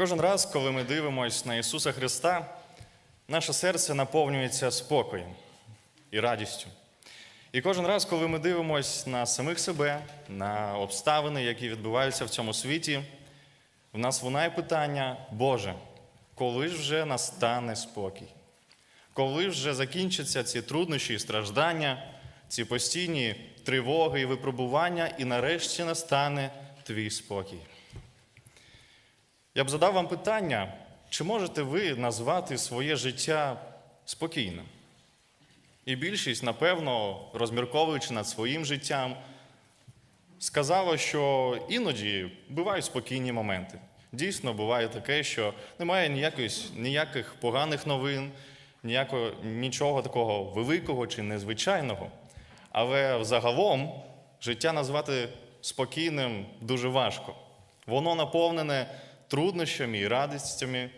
Кожен раз, коли ми дивимося на Ісуса Христа, наше серце наповнюється спокоєм і радістю. І кожен раз, коли ми дивимося на самих себе, на обставини, які відбуваються в цьому світі, в нас лунає питання, Боже, коли ж вже настане спокій? Коли вже закінчаться ці труднощі і страждання, ці постійні тривоги і випробування, і нарешті настане твій спокій? Я б задав вам питання, чи можете ви назвати своє життя спокійним? І більшість, напевно, розмірковуючи над своїм життям, сказала, що іноді бувають спокійні моменти. Дійсно, буває таке, що немає ніяких, ніяких поганих новин, ніякого, нічого такого великого чи незвичайного. Але взагалом життя назвати спокійним дуже важко. Воно наповнене труднощами і радістями,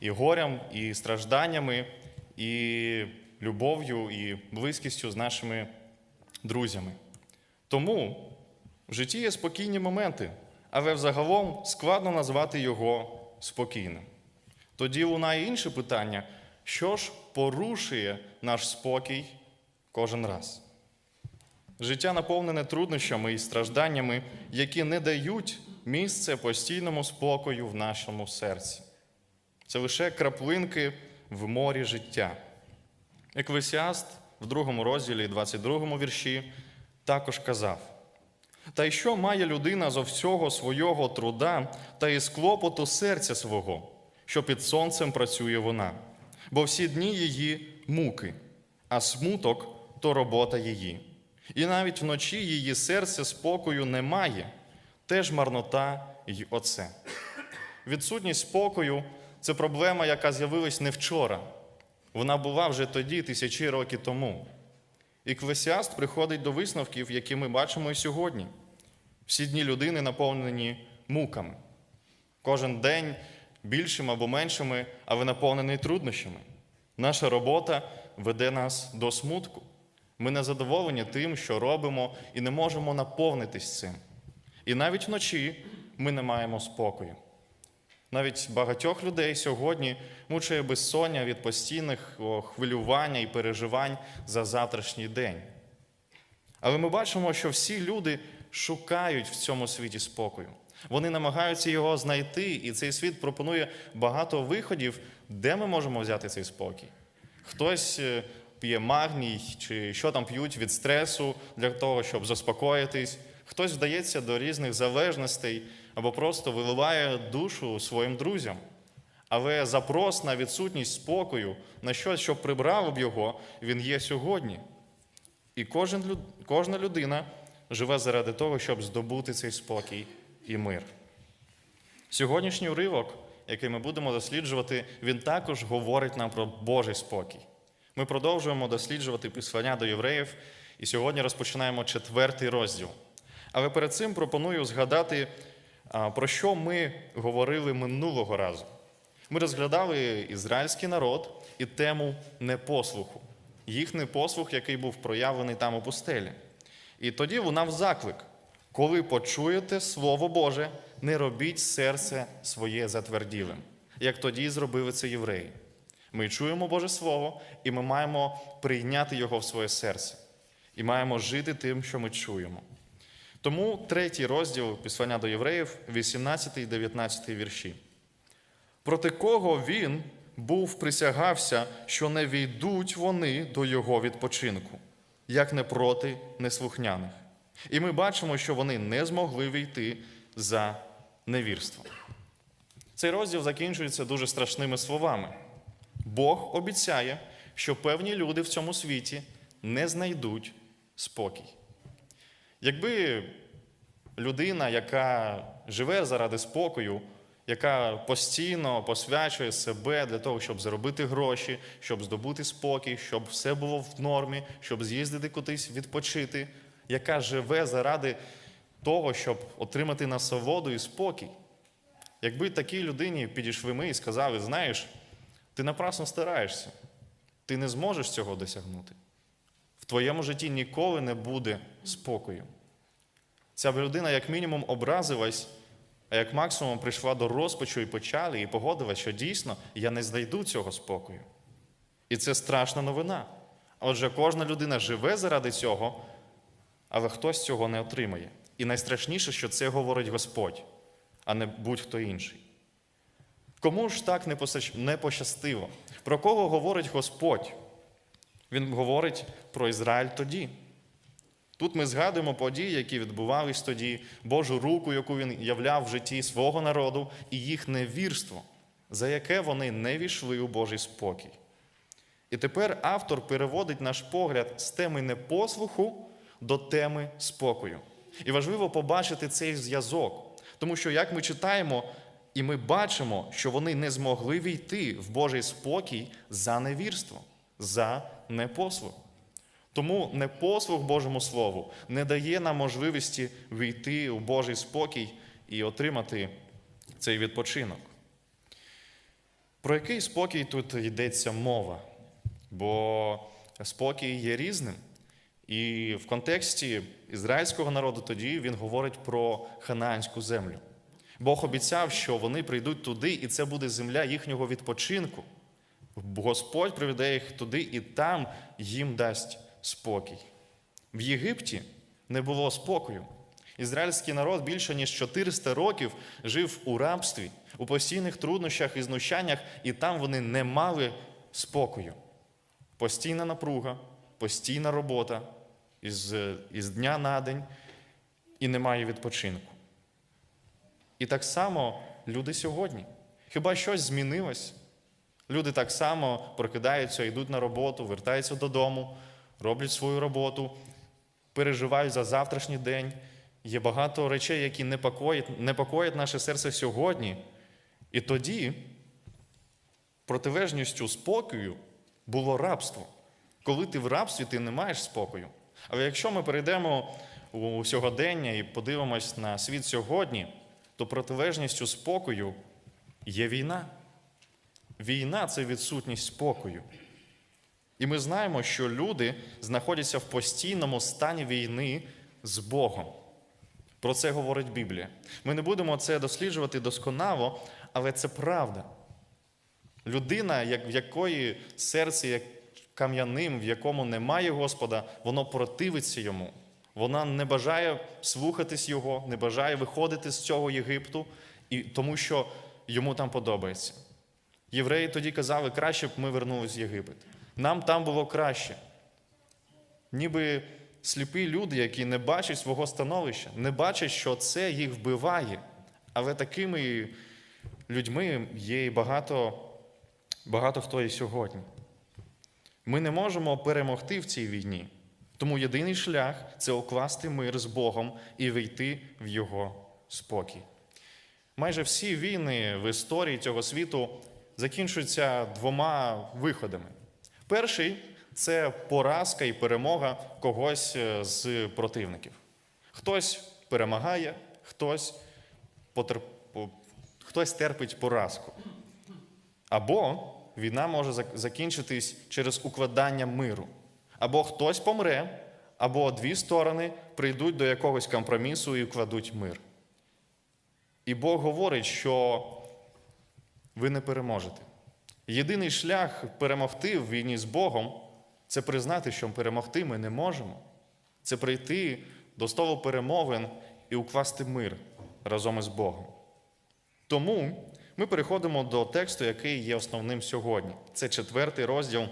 і горем, і стражданнями, і любов'ю, і близькістю з нашими друзями. Тому в житті є спокійні моменти, але взагалом складно назвати його спокійним. Тоді лунає інше питання: що ж порушує наш спокій кожен раз? Життя наповнене труднощами і стражданнями, які не дають місце постійному спокою в нашому серці. Це лише краплинки в морі життя. Еклесіаст в другому розділі, 22 вірші, також казав: Та й що має людина зо всього свого труда та із клопоту серця свого, що під сонцем працює вона, бо всі дні її муки, а смуток то робота її. І навіть вночі її серце спокою немає, теж марнота й оце. Відсутність спокою це проблема, яка з'явилась не вчора. Вона була вже тоді, тисячі років тому. І Клесіаст приходить до висновків, які ми бачимо і сьогодні. Всі дні людини наповнені муками. Кожен день більшими або меншими, але наповнений труднощами. Наша робота веде нас до смутку. Ми не задоволені тим, що робимо, і не можемо наповнитись цим. І навіть вночі ми не маємо спокою. Навіть багатьох людей сьогодні мучує безсоння від постійних хвилювання і переживань за завтрашній день. Але ми бачимо, що всі люди шукають в цьому світі спокою. Вони намагаються його знайти, і цей світ пропонує багато виходів, де ми можемо взяти цей спокій. Хтось е, п'є магній, чи що там п'ють від стресу для того, щоб заспокоїтись. Хтось вдається до різних залежностей або просто виливає душу своїм друзям. Але запрос на відсутність спокою, на щось, що прибрало б його, він є сьогодні. І кожен, кожна людина живе заради того, щоб здобути цей спокій і мир. Сьогоднішній уривок, який ми будемо досліджувати, він також говорить нам про Божий спокій. Ми продовжуємо досліджувати післання до євреїв, і сьогодні розпочинаємо четвертий розділ. Але перед цим пропоную згадати, про що ми говорили минулого разу. Ми розглядали ізраїльський народ і тему непослуху, їх непослух, який був проявлений там у пустелі. І тоді лунав заклик: коли почуєте Слово Боже, не робіть серце своє затверділим, як тоді зробили це євреї. Ми чуємо Боже Слово, і ми маємо прийняти його в своє серце, і маємо жити тим, що ми чуємо. Тому третій розділ післання до євреїв, 18 і 19 вірші. Проти кого він був присягався, що не війдуть вони до його відпочинку, як не проти неслухняних. І ми бачимо, що вони не змогли війти за невірством. Цей розділ закінчується дуже страшними словами. Бог обіцяє, що певні люди в цьому світі не знайдуть спокій. Якби людина, яка живе заради спокою, яка постійно посвячує себе для того, щоб заробити гроші, щоб здобути спокій, щоб все було в нормі, щоб з'їздити кудись відпочити, яка живе заради того, щоб отримати насолоду і спокій. Якби такій людині підійшли ми і сказали, знаєш, ти напрасно стараєшся, ти не зможеш цього досягнути. В твоєму житті ніколи не буде спокою. Ця людина, як мінімум, образилась, а як максимум прийшла до розпачу і печалі, і погодила, що дійсно я не знайду цього спокою. І це страшна новина. Отже, кожна людина живе заради цього, але хтось цього не отримає. І найстрашніше, що це говорить Господь, а не будь-хто інший. Кому ж так не пощастило? Про кого говорить Господь? Він говорить про Ізраїль тоді. Тут ми згадуємо події, які відбувались тоді, Божу руку, яку він являв в житті свого народу, і їх невірство, за яке вони не війшли у Божий спокій. І тепер автор переводить наш погляд з теми непослуху до теми спокою. І важливо побачити цей зв'язок, тому що як ми читаємо, і ми бачимо, що вони не змогли війти в Божий спокій за невірство, за непослух. Тому непослух Божому Слову не дає нам можливості війти у Божий спокій і отримати цей відпочинок. Про який спокій тут йдеться мова? Бо спокій є різним. І в контексті ізраїльського народу тоді він говорить про ханаанську землю. Бог обіцяв, що вони прийдуть туди, і це буде земля їхнього відпочинку. Господь приведе їх туди, і там їм дасть спокій. В Єгипті не було спокою. Ізраїльський народ більше ніж 400 років жив у рабстві, у постійних труднощах і знущаннях, і там вони не мали спокою. Постійна напруга, постійна робота із, із дня на день, і немає відпочинку. І так само люди сьогодні. Хіба щось змінилось? Люди так само прокидаються, йдуть на роботу, вертаються додому, роблять свою роботу, переживають за завтрашній день. Є багато речей, які непокоять, непокоять наше серце сьогодні. І тоді протилежністю спокою було рабство. Коли ти в рабстві, ти не маєш спокою. Але якщо ми перейдемо у сьогодення і подивимось на світ сьогодні, то протилежністю спокою є війна. Війна це відсутність спокою. І ми знаємо, що люди знаходяться в постійному стані війни з Богом. Про це говорить Біблія. Ми не будемо це досліджувати досконало, але це правда. Людина, в якої серце як кам'яним, в якому немає Господа, воно противиться йому. Вона не бажає слухатись Його, не бажає виходити з цього Єгипту, і, тому що йому там подобається. Євреї тоді казали, краще б ми вернулись в Єгипет. Нам там було краще. Ніби сліпі люди, які не бачать свого становища, не бачать, що це їх вбиває. Але такими людьми є і багато, багато хто і сьогодні. Ми не можемо перемогти в цій війні. Тому єдиний шлях це укласти мир з Богом і війти в Його спокій. Майже всі війни в історії цього світу закінчуються двома виходами. Перший це поразка і перемога когось е, з противників. Хтось перемагає, хтось, потер... по- хтось терпить поразку. Або війна може закінчитись через укладання миру. Або хтось помре, або дві сторони прийдуть до якогось компромісу і вкладуть мир. І Бог говорить, що ви не переможете. Єдиний шлях перемогти в війні з Богом це признати, що перемогти ми не можемо. Це прийти до столу перемовин і укласти мир разом із Богом. Тому ми переходимо до тексту, який є основним сьогодні. Це четвертий розділ,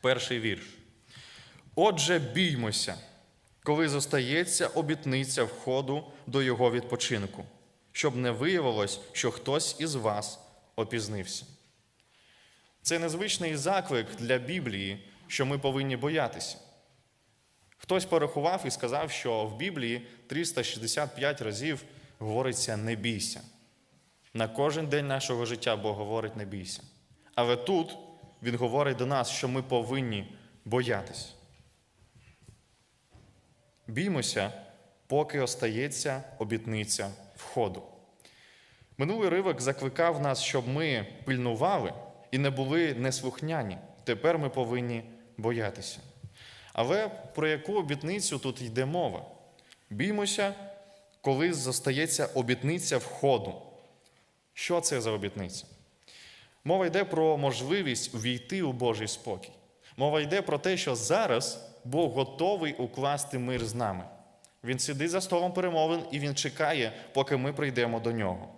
перший вірш. Отже, біймося, коли зостається обітниця входу до його відпочинку, щоб не виявилось, що хтось із вас опізнився. Це незвичний заклик для Біблії, що ми повинні боятися. Хтось порахував і сказав, що в Біблії 365 разів говориться не бійся. На кожен день нашого життя Бог говорить не бійся. Але тут Він говорить до нас, що ми повинні боятися. Біймося, поки остається обітниця входу. Минулий ривок закликав нас, щоб ми пильнували і не були неслухняні. Тепер ми повинні боятися. Але про яку обітницю тут йде мова? Біймося, коли зостається обітниця входу. Що це за обітниця? Мова йде про можливість війти у Божий спокій. Мова йде про те, що зараз Бог готовий укласти мир з нами. Він сидить за столом перемовин і він чекає, поки ми прийдемо до нього.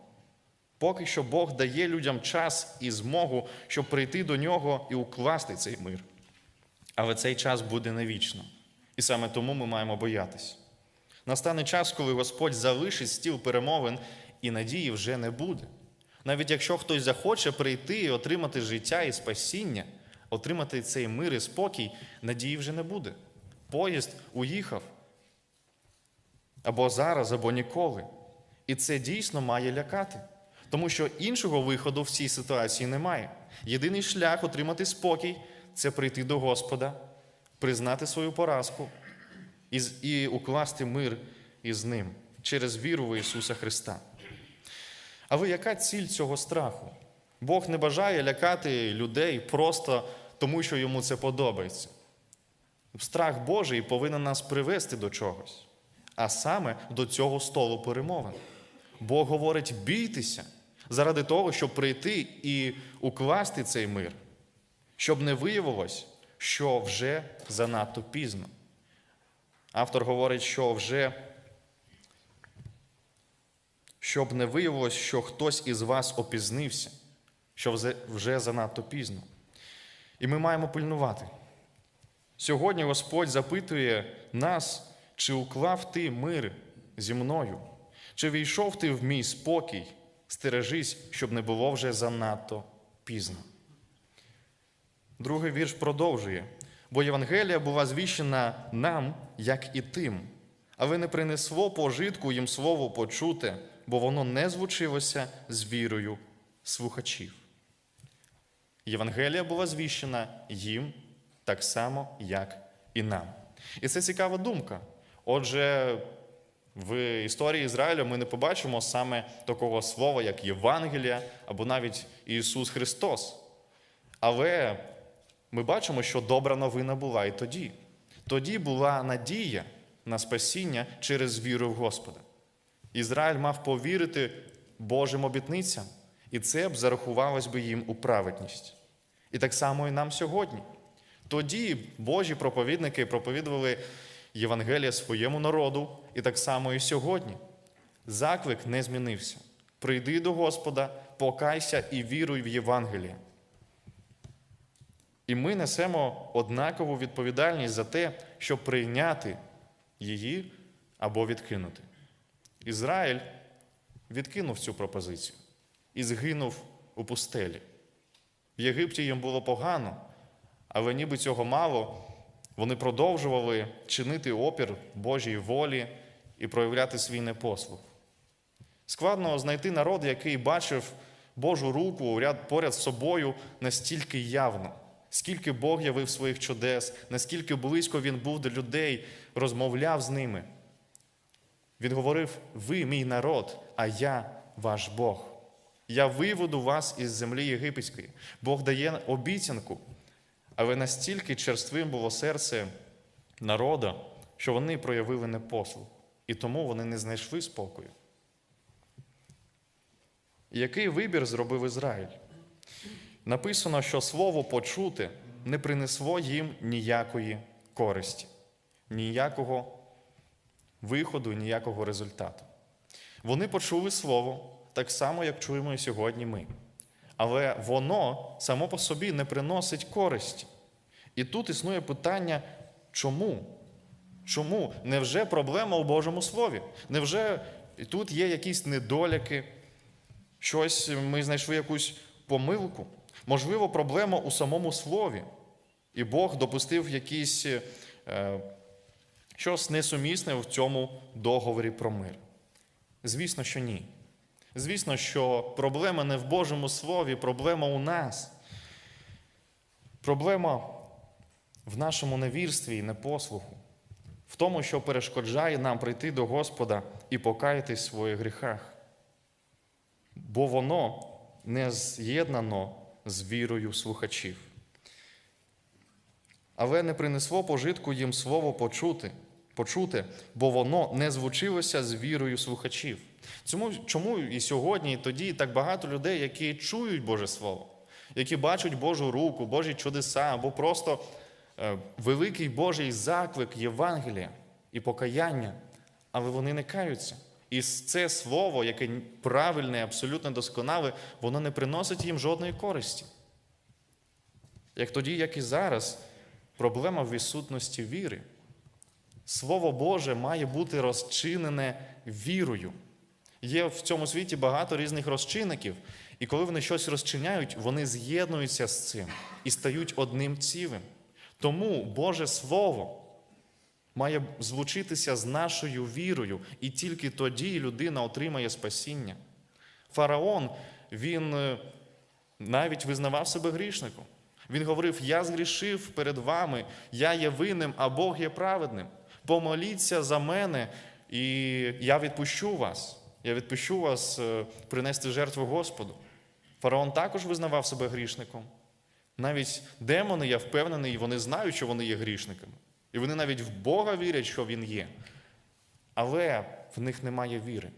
Поки що Бог дає людям час і змогу, щоб прийти до нього і укласти цей мир. Але цей час буде не вічно. І саме тому ми маємо боятися. Настане час, коли Господь залишить стіл перемовин, і надії вже не буде. Навіть якщо хтось захоче прийти і отримати життя і спасіння, отримати цей мир і спокій, надії вже не буде. Поїзд уїхав або зараз, або ніколи. І це дійсно має лякати, тому що іншого виходу в цій ситуації немає. Єдиний шлях отримати спокій це прийти до Господа, признати свою поразку і, укласти мир із ним через віру в Ісуса Христа. Але яка ціль цього страху? Бог не бажає лякати людей просто тому, що йому це подобається. Страх Божий повинен нас привести до чогось, а саме до цього столу перемовин. Бог говорить: бійтеся заради того, щоб прийти і укласти цей мир, щоб не виявилось, що вже занадто пізно. Автор говорить, що вже щоб не виявилось, що хтось із вас опізнився, що вже- занадто пізно. І ми маємо пильнувати. Сьогодні Господь запитує нас, чи уклав ти мир зі мною, чи війшов ти в мій спокій, стережись, щоб не було вже занадто пізно. Другий вірш продовжує. Бо Євангелія була звіщена нам, як і тим, але не принесло пожитку їм слово почуте, бо воно не звучилося з вірою слухачів. Євангелія була звіщена їм так само, як і нам. І це цікава думка. Отже, в історії Ізраїлю ми не побачимо саме такого слова, як Євангелія або навіть Ісус Христос. Але ми бачимо, що добра новина була і тоді. Тоді була надія на спасіння через віру в Господа. Ізраїль мав повірити Божим обітницям, і це б зарахувалось би їм у праведність. І так само і нам сьогодні. Тоді Божі проповідники проповідували Євангелія своєму народу, і так само і сьогодні. Заклик не змінився. Прийди до Господа, покайся і віруй в Євангеліє. І ми несемо однакову відповідальність за те, щоб прийняти її або відкинути. Ізраїль відкинув цю пропозицію і згинув у пустелі. В Єгипті їм було погано, але ніби цього мало, вони продовжували чинити опір Божій волі і проявляти свій непослух. Складно знайти народ, який бачив Божу руку поряд з собою настільки явно, скільки Бог явив своїх чудес, наскільки близько він був до людей, розмовляв з ними. Він говорив: ви мій народ, а я ваш Бог. Я виведу вас із землі єгипетської. Бог дає обіцянку, але настільки черствим було серце народа, що вони проявили непослух, і тому вони не знайшли спокою. Який вибір зробив Ізраїль? Написано, що слово почути не принесло їм ніякої користі, ніякого виходу, ніякого результату. Вони почули слово так само, як чуємо і сьогодні ми. Але воно само по собі не приносить користі. І тут існує питання, чому? Чому? Невже проблема у Божому Слові? Невже тут є якісь недоляки, щось ми знайшли якусь помилку? Можливо, проблема у самому слові. І Бог допустив якісь е, щось несумісне в цьому договорі про мир? Звісно, що ні. Звісно, що проблема не в Божому Слові, проблема у нас. Проблема в нашому невірстві і непослуху, в тому, що перешкоджає нам прийти до Господа і покаятись в своїх гріхах. Бо воно не з'єднано з вірою слухачів. Але не принесло пожитку їм слово почути, почути, бо воно не звучилося з вірою слухачів. Цьому, чому і сьогодні, і тоді так багато людей, які чують Боже Слово, які бачать Божу руку, Божі чудеса, або просто великий Божий заклик Євангелія і покаяння, але вони не каються. І це слово, яке правильне, абсолютно досконале, воно не приносить їм жодної користі. Як тоді, як і зараз, проблема в відсутності віри. Слово Боже має бути розчинене вірою. Є в цьому світі багато різних розчинників, і коли вони щось розчиняють, вони з'єднуються з цим і стають одним цілим. Тому Боже Слово має звучитися з нашою вірою, і тільки тоді людина отримає спасіння. Фараон, він е, навіть визнавав себе грішником. Він говорив: Я згрішив перед вами, я є винним, а Бог є праведним. Помоліться за мене, і я відпущу вас. Я відпущу вас е, принести жертву Господу. Фараон також визнавав себе грішником. Навіть демони, я впевнений, вони знають, що вони є грішниками. І вони навіть в Бога вірять, що Він є. Але в них немає віри.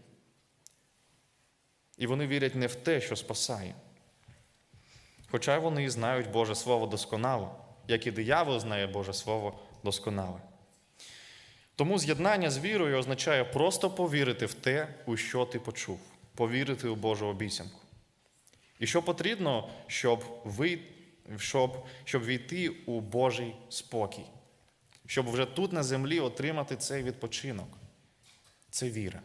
І вони вірять не в те, що спасає. Хоча вони і знають Боже Слово досконало, як і диявол знає Боже Слово досконало. Тому з'єднання з вірою означає просто повірити в те, у що ти почув, повірити у Божу обіцянку. І що потрібно, щоб ви, щоб, щоб війти у Божий спокій, щоб вже тут на землі отримати цей відпочинок. Це віра.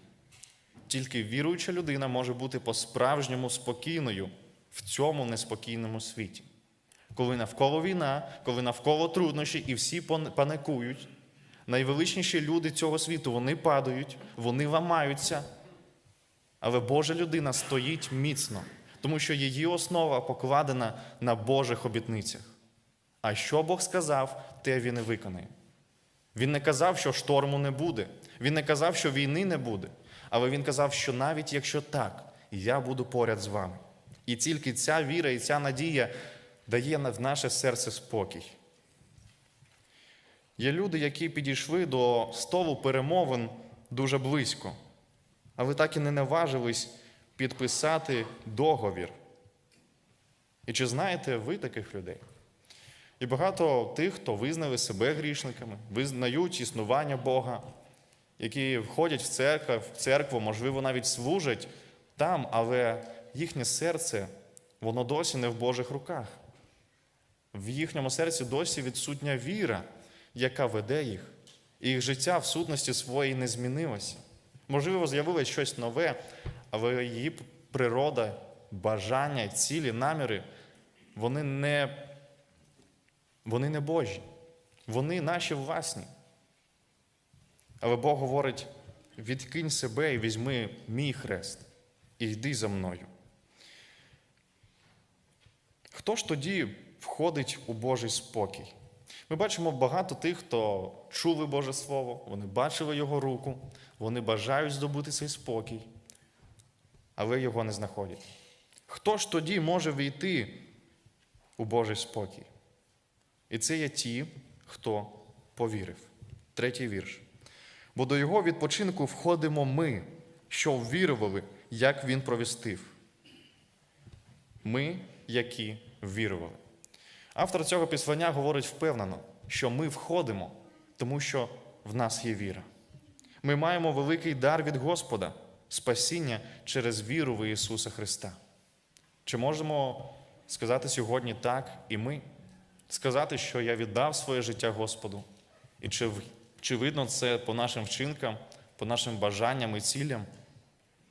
Тільки віруюча людина може бути по-справжньому спокійною в цьому неспокійному світі. Коли навколо війна, коли навколо труднощі і всі паникують, найвеличніші люди цього світу вони падають, вони ламаються. Але Божа людина стоїть міцно, тому що її основа покладена на Божих обітницях. А що Бог сказав, те він і виконає. Він не казав, що шторму не буде. Він не казав, що війни не буде. Але він казав, що навіть якщо так, я буду поряд з вами. І тільки ця віра і ця надія дає в наше серце спокій. Є люди, які підійшли до столу перемовин дуже близько, але так і не наважились підписати договір. І чи знаєте ви таких людей? І багато тих, хто визнали себе грішниками, визнають існування Бога, які входять в церкву, в церкву, можливо, навіть служать там, але їхнє серце, воно досі не в Божих руках. В їхньому серці досі відсутня віра, яка веде їх. І їх життя в сутності своїй не змінилося. Можливо, з'явилось щось нове, але її природа, бажання, цілі, наміри, вони не вони не Божі, вони наші власні. Але Бог говорить: відкинь себе і візьми мій хрест, і йди за мною. Хто ж тоді входить у Божий спокій? Ми бачимо багато тих, хто чули Боже Слово, вони бачили Його руку, вони бажають здобути цей спокій, але його не знаходять. Хто ж тоді може війти у Божий спокій? І це є ті, хто повірив. Третій вірш. Бо до його відпочинку входимо ми, що ввірували, як він провістив. Ми, які ввірували. Автор цього післання говорить впевнено, що ми входимо, тому що в нас є віра. Ми маємо великий дар від Господа, спасіння через віру в Ісуса Христа. Чи можемо сказати сьогодні так і ми? сказати, що я віддав своє життя Господу. І чи, чи видно це по нашим вчинкам, по нашим бажанням і цілям?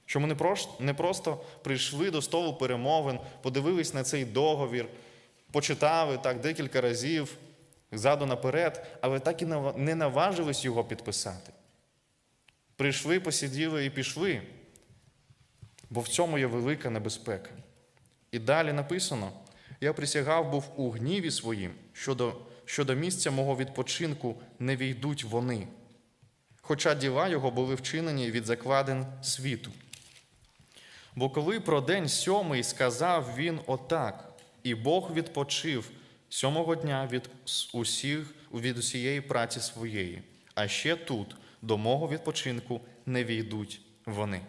Що ми не, прош, не просто прийшли до столу перемовин, подивились на цей договір, почитали так декілька разів ззаду наперед, але так і не наважились його підписати. Прийшли, посиділи і пішли, бо в цьому є велика небезпека. І далі написано. Я присягав був у гніві своїм, що до, місця мого відпочинку не війдуть вони, хоча діла його були вчинені від закладин світу. Бо коли про день сьомий сказав він отак, і Бог відпочив сьомого дня від усіх, від усієї праці своєї, а ще тут, до мого відпочинку, не війдуть вони.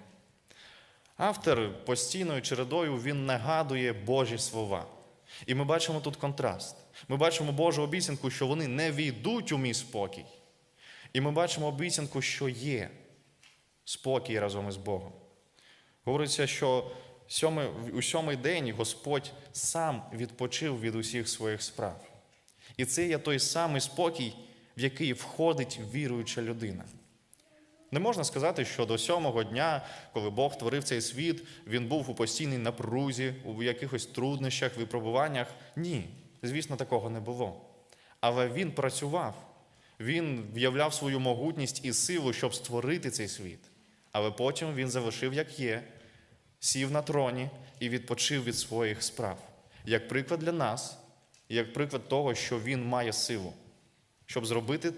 Автор постійною чередою він нагадує Божі слова. І ми бачимо тут контраст. Ми бачимо Божу обіцянку, що вони не війдуть у мій спокій. І ми бачимо обіцянку, що є спокій разом із Богом. Говориться, що у сьомий день Господь сам відпочив від усіх своїх справ. І це є той самий спокій, в який входить віруюча людина. Не можна сказати, що до сьомого дня, коли Бог творив цей світ, він був у постійній напрузі, у якихось труднощах, випробуваннях. Ні, звісно, такого не було. Але він працював, він в'являв свою могутність і силу, щоб створити цей світ. Але потім він залишив, як є, сів на троні і відпочив від своїх справ. Як приклад для нас, як приклад того, що він має силу, щоб зробити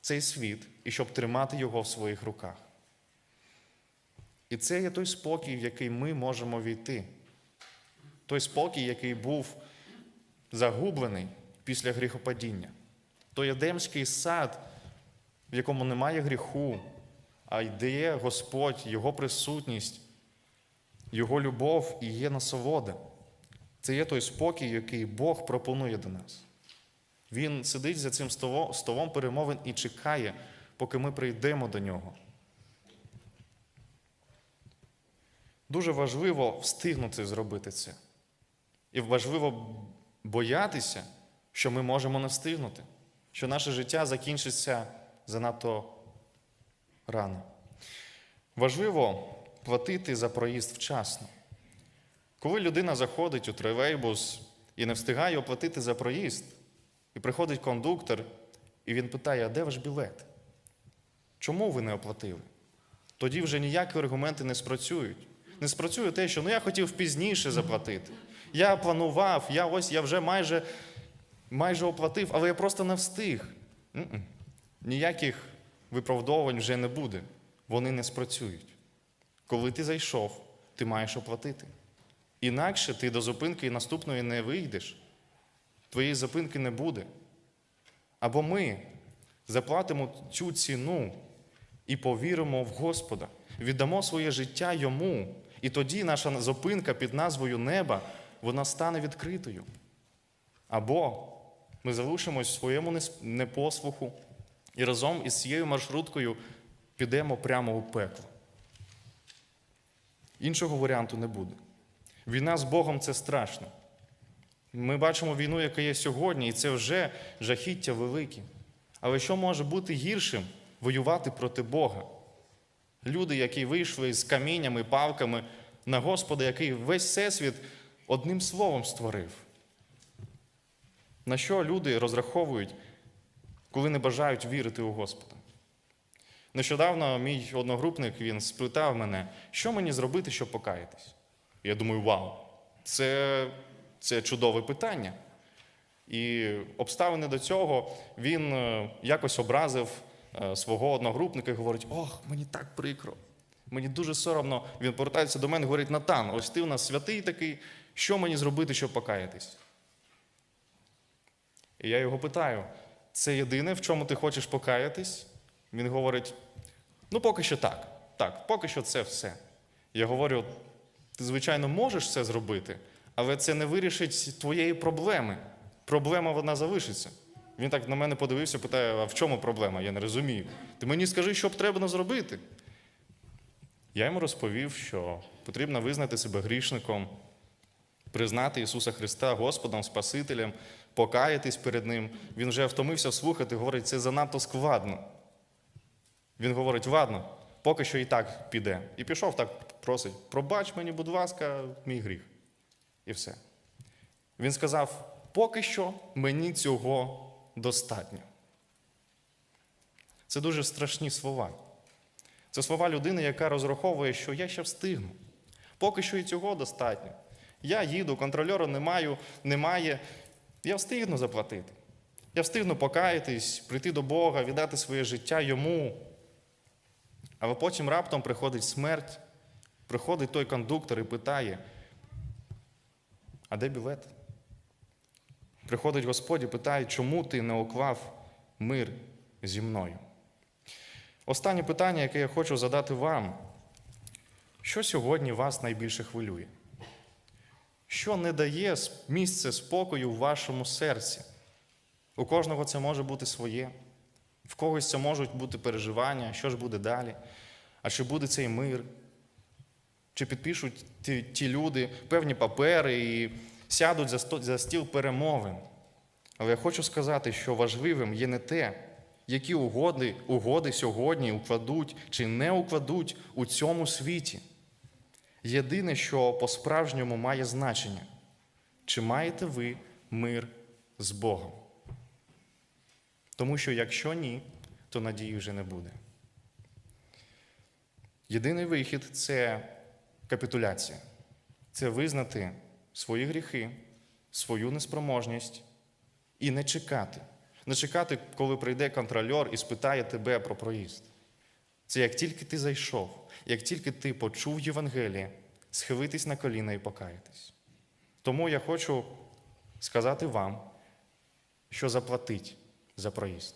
цей світ і щоб тримати його в своїх руках. І це є той спокій, в який ми можемо війти. Той спокій, який був загублений після гріхопадіння. Той Едемський сад, в якому немає гріху, а де є Господь, Його присутність, Його любов і є насолода. Це є той спокій, який Бог пропонує до нас. Він сидить за цим столом перемовин і чекає, поки ми прийдемо до нього. Дуже важливо встигнути зробити це. І важливо боятися, що ми можемо не встигнути, що наше життя закінчиться занадто рано. Важливо платити за проїзд вчасно. Коли людина заходить у тролейбус і не встигає оплатити за проїзд, і приходить кондуктор, і він питає, а де ваш білет? Чому ви не оплатили? Тоді вже ніякі аргументи не спрацюють. Не спрацює те, що ну я хотів пізніше заплатити. Я планував, я ось я вже майже, майже оплатив, але я просто не встиг. М-м. Ніяких виправдовувань вже не буде. Вони не спрацюють. Коли ти зайшов, ти маєш оплатити. Інакше ти до зупинки наступної не вийдеш. Твоєї зупинки не буде. Або ми заплатимо цю ціну і повіримо в Господа, віддамо своє життя Йому, і тоді наша зупинка під назвою Неба вона стане відкритою. Або ми залишимось в своєму непослуху і разом із цією маршруткою підемо прямо у пекло. Іншого варіанту не буде. Війна з Богом це страшно. Ми бачимо війну, яка є сьогодні, і це вже жахіття велике. Але що може бути гіршим воювати проти Бога? Люди, які вийшли з каміннями, палками на Господа, який весь всесвіт одним словом створив. На що люди розраховують, коли не бажають вірити у Господа? Нещодавно мій одногрупник він спитав мене, що мені зробити, щоб покаятись. Я думаю, вау, це це чудове питання. І обставини до цього він е, якось образив свого одногрупника і говорить: Ох, мені так прикро, мені дуже соромно. Він повертається до мене і говорить: Натан, ось ти у нас святий такий, що мені зробити, щоб покаятись? І я його питаю: це єдине, в чому ти хочеш покаятись? Він говорить: ну, поки що так. Так, поки що це все. Я говорю: ти, звичайно, можеш це зробити. Але це не вирішить твоєї проблеми. Проблема вона залишиться. Він так на мене подивився, питає: а в чому проблема? Я не розумію. Ти мені скажи, що б треба зробити. Я йому розповів, що потрібно визнати себе грішником, признати Ісуса Христа Господом, Спасителем, покаятись перед Ним. Він вже втомився слухати, говорить, це занадто складно. Він говорить, ладно, поки що і так піде. І пішов так, просить: пробач мені, будь ласка, мій гріх. І все. Він сказав: поки що мені цього достатньо. Це дуже страшні слова. Це слова людини, яка розраховує, що я ще встигну. Поки що і цього достатньо. Я їду, контрольору не маю, немає. Я встигну заплатити. Я встигну покаятись, прийти до Бога, віддати своє життя йому. Але потім раптом приходить смерть, приходить той кондуктор і питає. А де білет? Приходить Господь і питає, чому ти не уклав мир зі мною? Останнє питання, яке я хочу задати вам. Що сьогодні вас найбільше хвилює? Що не дає місце спокою в вашому серці? У кожного це може бути своє, в когось це можуть бути переживання, що ж буде далі, а чи буде цей мир, чи підпишуть ті, ті люди певні папери і сядуть за, стіл перемовин. Але я хочу сказати, що важливим є не те, які угоди, угоди сьогодні укладуть чи не укладуть у цьому світі. Єдине, що по-справжньому має значення, чи маєте ви мир з Богом? Тому що якщо ні, то надії вже не буде. Єдиний вихід це капітуляція. Це визнати свої гріхи, свою неспроможність і не чекати. Не чекати, коли прийде контрольор і спитає тебе про проїзд. Це як тільки ти зайшов, як тільки ти почув Євангеліє, схилитись на коліна і покаятись. Тому я хочу сказати вам, що заплатить за проїзд.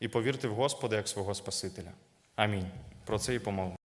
І повірте в Господа як свого Спасителя. Амінь. Про це і помолимо.